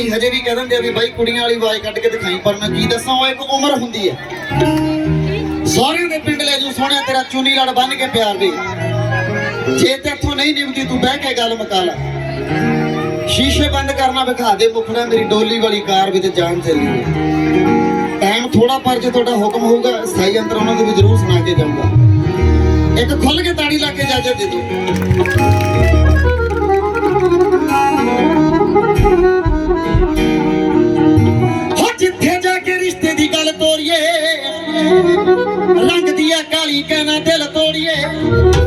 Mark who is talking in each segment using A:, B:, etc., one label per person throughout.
A: ਕਈ ਹਜੇ ਵੀ ਕਹਿ ਦਿੰਦੇ ਆ ਵੀ ਬਾਈ ਕੁੜੀਆਂ ਵਾਲੀ ਆਵਾਜ਼ ਕੱਢ ਕੇ ਦਿਖਾਈ, ਪਰ ਮੈਂ ਕੀ ਦੱਸਾਂ, ਉਹ ਇੱਕ ਉਮਰ ਹੁੰਦੀ ਹੈ। ਸਹੁਰਿਆਂ ਦੇ ਪਿੰਡ ਲੈ ਜੂ ਸੋਹਣਿਆ ਤੇਰਾ ਚੁੰਨੀ ਲੜ ਬੰਨ ਕੇ ਪਿਆਰ ਦੇ। ਜੇ ਤੇਥੋਂ ਨਹੀਂ ਨਿਭਦੀ, ਤੂੰ ਬਹਿ ਕੇ ਗੱਲ ਮੁਕਾ ਲੈ। ਸ਼ੀਸ਼ੇ ਬੰਦ ਕਰਨਾ ਵਿਖਾ ਦੇ ਮੁਖੜਾ ਮੇਰੀ ਡੋਲੀ ਵਾਲੀ ਕਾਰ ਵਿੱਚ ਜਾਨ ਚੱਲੀ ਹੈ। ਟਾਈਮ ਥੋੜਾ ਪਰ ਜੇ ਤੁਹਾਡਾ ਹੁਕਮ ਹੋਊਗਾ ਸਹੀ ਅੰਦਰ ਉਹਨਾਂ ਦੇ ਵੀ ਜ਼ਰੂਰ ਸੁਣਾ ਕੇ ਜਾਊਂਗਾ। ਇੱਕ ਖੁੱਲ ਕੇ ਤਾੜੀ ਲਾ ਕੇ ਇਜਾਜ਼ਤ ਦੇ ਦਿਓ। ਦੀ ਕਹਿਣਾ ਦਿਲ ਤੋੜੀਏ।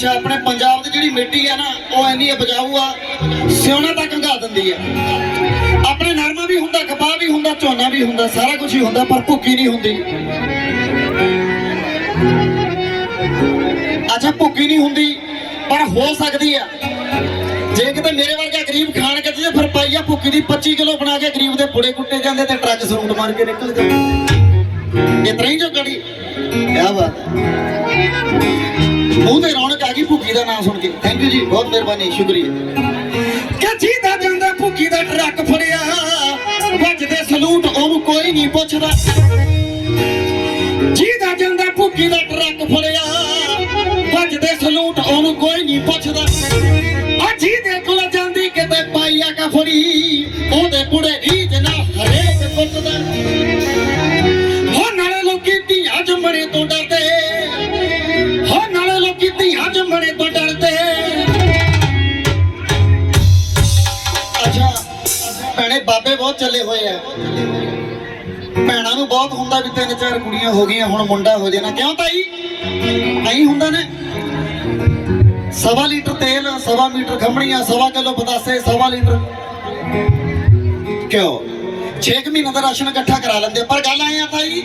A: ਅੱਛਾ ਆਪਣੇ ਪੰਜਾਬ ਦੀ ਜਿਹੜੀ ਮਿੱਟੀ ਆ ਨਾ, ਉਹ ਇੰਨੀ ਉਪਜਾਊ ਆ, ਸਿਉਣਾ ਤੱਕ ਹੰਗਾ ਦਿੰਦੀ ਆ। ਆਪਣੇ ਨਰਮਾ ਵੀ ਹੁੰਦਾ ਕਪਾਹ ਵੀ ਹੁੰਦਾ, ਝੋਨਾ ਵੀ ਹੁੰਦਾ, ਸਾਰਾ ਕੁਝ ਹੀ ਹੁੰਦਾ, ਪਰ ਭੁੱਕੀ ਨਹੀਂ ਹੁੰਦੀ। ਅੱਛਾ ਭੁੱਕੀ ਨਹੀਂ ਹੁੰਦੀ, ਪਰ ਹੋ ਸਕਦੀ ਆ। ਜੇ ਕਿਤੇ ਮੇਰੇ ਵਰਗਾ ਗਰੀਬ ਖਾਣ ਕੱਜੀ ਤੇ ਫਿਰ ਪਾਈਆ ਭੁੱਕੀ ਦੀ 25 ਕਿਲੋ ਬਣਾ ਕੇ ਗਰੀਬ ਦੇ ਪੁੜੇ ਕੁੱਟੇ ਜਾਂਦੇ ਤੇ ਟਰੱਕ ਸਰੂਟ ਮਾਰ ਕੇ ਨਿਕਲ ਜਾਂਦੇ। ਇਤਨਾ ਹੀ ਜੋ ਕੜੀ ਕੀ ਬਾਤ ਹੈ। ਮੂੰਹ ਤੇ ਰੌਣਕ ਆ ਗਈ ਭੁੱਕੀ ਦਾ ਨਾਮ ਸੁਣ ਕੇ। ਥੈਂਕ ਯੂ ਜੀ, ਬਹੁਤ ਮਿਹਰਬਾਨੀ, ਸ਼ੁਕਰੀਆ। ਕੱਜੀ ਦਾ ਜਾਂਦਾ, ਭੁੱਕੀ ਦਾ ਟਰੱਕ ਫੜਿਆ। ਵੱਜਦੇ ਸਲੂਟ ਉਹਨੂੰ ਕੋਈ ਨਹੀਂ ਪੁੱਛਦਾ। ਜਿਹਦਾ ਜਾਂਦਾ, ਭੁੱਕੀ ਦਾ ਟਰੱਕ ਫੜਿਆ। ਵੱਜਦੇ ਸਲੂਟ ਉਹਨੂੰ ਕੋਈ ਨਹੀਂ ਪੁੱਛਦਾ। ਆ ਜਿਹਦੇ ਕੋਲ ਜਾਂਦੀ, ਕਿਤੇ ਪਾਈਆ ਕਾ ਉਹਦੇ ਪੁੜੇ ਰੀਜ ਅੱਛਾ। ਭੈਣੇ, ਬਾਬੇ ਬਹੁਤ ਚੱਲੇ ਹੋਏ ਆ। ਭੈਣਾਂ ਨੂੰ ਬਹੁਤ ਹੁੰਦਾ ਵੀ ਤਿੰਨ ਚਾਰ ਕੁੜੀਆਂ ਹੋ ਗਈਆਂ, ਹੁਣ ਮੁੰਡਾ ਹੋ ਜਾਣਾ ਕਿਉਂ ਤਾਈ? ਨਹੀਂ ਹੁੰਦਾ ਨੇ। ਸਵਾ ਲੀਟਰ ਤੇਲ, ਸਵਾ ਮੀਟਰ ਖੰਮਣੀਆਂ ਸਵਾ ਕਿਲੋ ਪਤਾਸੇ, ਸਵਾ ਲੀਟਰ। ਕਿਉਂ? 6 ਮਹੀਨੇ ਦਾ ਰਾਸ਼ਨ ਇਕੱਠਾ ਕਰਾ ਲੈਂਦੇ ਪਰ ਗੱਲ ਆਏ ਆ ਤਾਈ,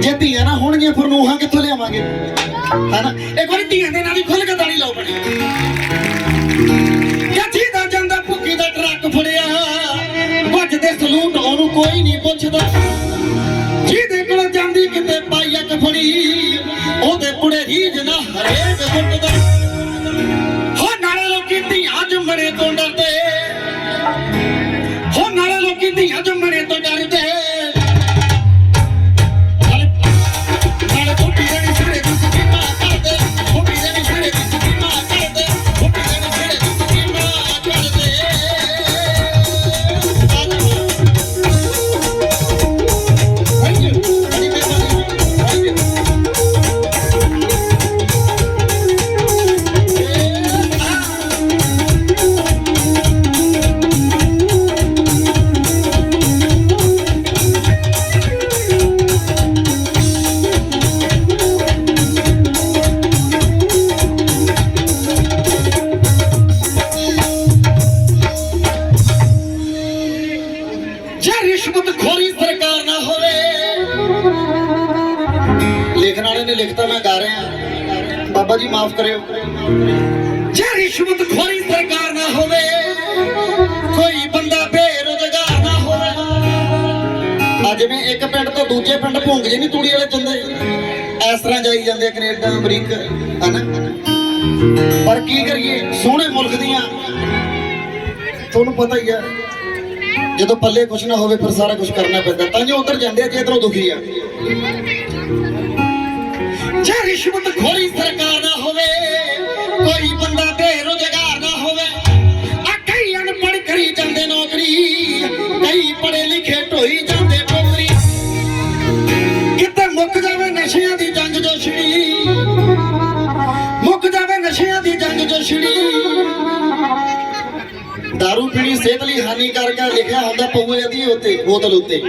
A: ਜੇ ਧੀਆਂ ਨਾ ਹੋਣਗੀਆਂ, ਫਿਰ ਨੂੰਹਾਂ ਕਿੱਥੋਂ ਲਿਆਵਾਂਗੇ? ਹਨਾ? ਇੱਕ ਵਾਰੀ ਧੀਆਂ ਦੇ ਨਾਲ ਹੀ ਖੁੱਲ ਕੇ ਤਾੜੀ ਲਾਓ ਧੀਆਂ ਵਾਲੇ ਨੇ ਲਿਖਤਾ ਮੈਂ ਗਾ ਰਿਹਾ। ਬਾਬਾ ਜੀ, ਮਾਫ ਕਰਿਓ। ਜੇ ਰਿਸ਼ਵਤ ਖੋਰੀ ਸਰਕਾਰ ਨਾ ਹੋਵੇ, ਕੋਈ ਬੰਦਾ ਬੇਰੁਜ਼ਗਾਰ ਨਾ ਹੋਵੇ। ਅੱਜ ਜਿਵੇਂ ਇੱਕ ਪਿੰਡ ਤੋਂ ਦੂਜੇ ਪਿੰਡ ਭੁੰਗ ਜੇ ਨਹੀਂ ਤੂੜੀ ਵਾਲੇ ਚੰਦੇ। ਇਸ ਤਰ੍ਹਾਂ ਜਾਈ ਜਾਂਦੇ ਆ ਕੈਨੇਡਾ, ਅਮਰੀਕਾ, ਹਨਾ? ਪਰ ਕੀ ਕਰੀਏ? ਸੋਹਣੇ ਮੁਲਕ ਦੀਆਂ। ਤੁਹਾਨੂੰ ਪਤਾ ਹੀ ਆ, ਜਦੋਂ ਪੱਲੇ ਕੁਝ ਨਾ ਹੋਵੇ, ਫਿਰ ਸਾਰਾ ਕੁਝ ਕਰਨਾ ਪੈਂਦਾ। ਤਾਂ ਜੋ ਉਧਰ ਜਾਂਦੇ ਆ, ਜੇ ਇਧਰੋਂ ਦੁਖੀ ਆ। ਜੇ ਰਿਸ਼ਵਤ ਖੋਰੀ ਸਰਕਾਰ ਨਾ ਹੋਵੇ, ਕੋਈ ਬੰਦਾ ਬੇਰੁਜ਼ਗਾਰ ਨਾ ਹੋਵੇ। ਆ ਕਈ ਅਨਪੜ੍ਹ ਕਰੀ ਜਾਂਦੇ ਨੌਕਰੀ, ਕਈ ਪੜ੍ਹੇ ਲਿਖੇ ਢੋਈ ਜਾਂਦੇ ਨੌਕਰੀ ਕਿਤੇ ਮੁੱਕ ਜਾਵੇ ਨਸ਼ਿਆਂ ਦੀ ਜੰਗ ਜੋ ਮੁੱਕ ਜਾਵੇ ਨਸ਼ਿਆਂ ਦੀ ਜੰਗ ਜੋ ਛਿੜੀ ਦਾਰੂ ਪੀਣੀ ਸਿਹਤ ਲਈ ਹਾਨੀਕਾਰਕ ਹੈ ਲਿਖਿਆ ਹੁੰਦਾ ਪਊ ਦੀ ਉੱਤੇ, ਬੋਤਲ ਉੱਤੇ।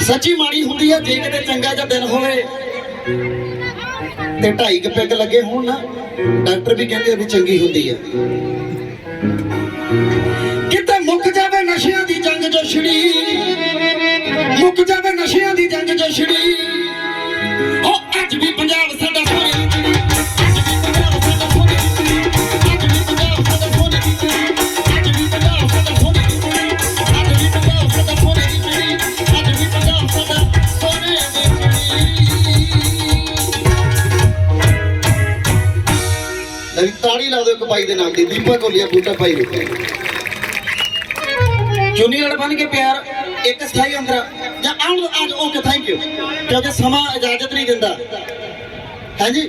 A: ਸੱਚੀ ਮਾੜੀ ਹੁੰਦੀ ਹੈ, ਜੇ ਕਿਤੇ ਚੰਗਾ ਜਿਹਾ ਦਿਨ ਹੋਵੇ ਤੇ ਢਾਈ ਕੁ ਪੈਗ ਲੱਗੇ ਹੋਣ ਨਾ, ਡਾਕਟਰ ਵੀ ਕਹਿੰਦੇ ਆ ਵੀ ਚੰਗੀ ਹੁੰਦੀ ਹੈ ਕਿਤੇ ਮੁੱਕ ਜਾਵੇ ਨਸ਼ਿਆਂ ਦੀ ਜੰਗ ਜੋ ਛਿੜੀ ਮੁੱਕ ਜਾਵੇ ਨਸ਼ਿਆਂ ਦੀ ਜੰਗ ਜੋ ਛਿੜੀ ਉਹ ਅੱਜ ਵੀ ਪੰਜਾਬ ਲੈ ਤਾੜੀ ਲਾ ਦਿਓ ਇੱਕ ਭਾਈ ਦੇ ਨਾਮ ਦੀ, ਦੀਪਾ ਕੋਲੀਆ ਬੂਟਾ ਭਾਈ ਰੁਕੇ ਚੁੰਨੀ ਬਣ ਕੇ ਪਿਆਰ, ਇੱਕ ਸਥਾਈ ਅੰਦਰ ਜਾਂ ਆਉਣ ਅੱਜ ਓਕੇ ਥੈਂਕ ਯੂ ਕਿਉਂਕਿ ਸਮਾਂ ਇਜਾਜ਼ਤ ਨਹੀਂ ਦਿੰਦਾ। ਹਾਂਜੀ?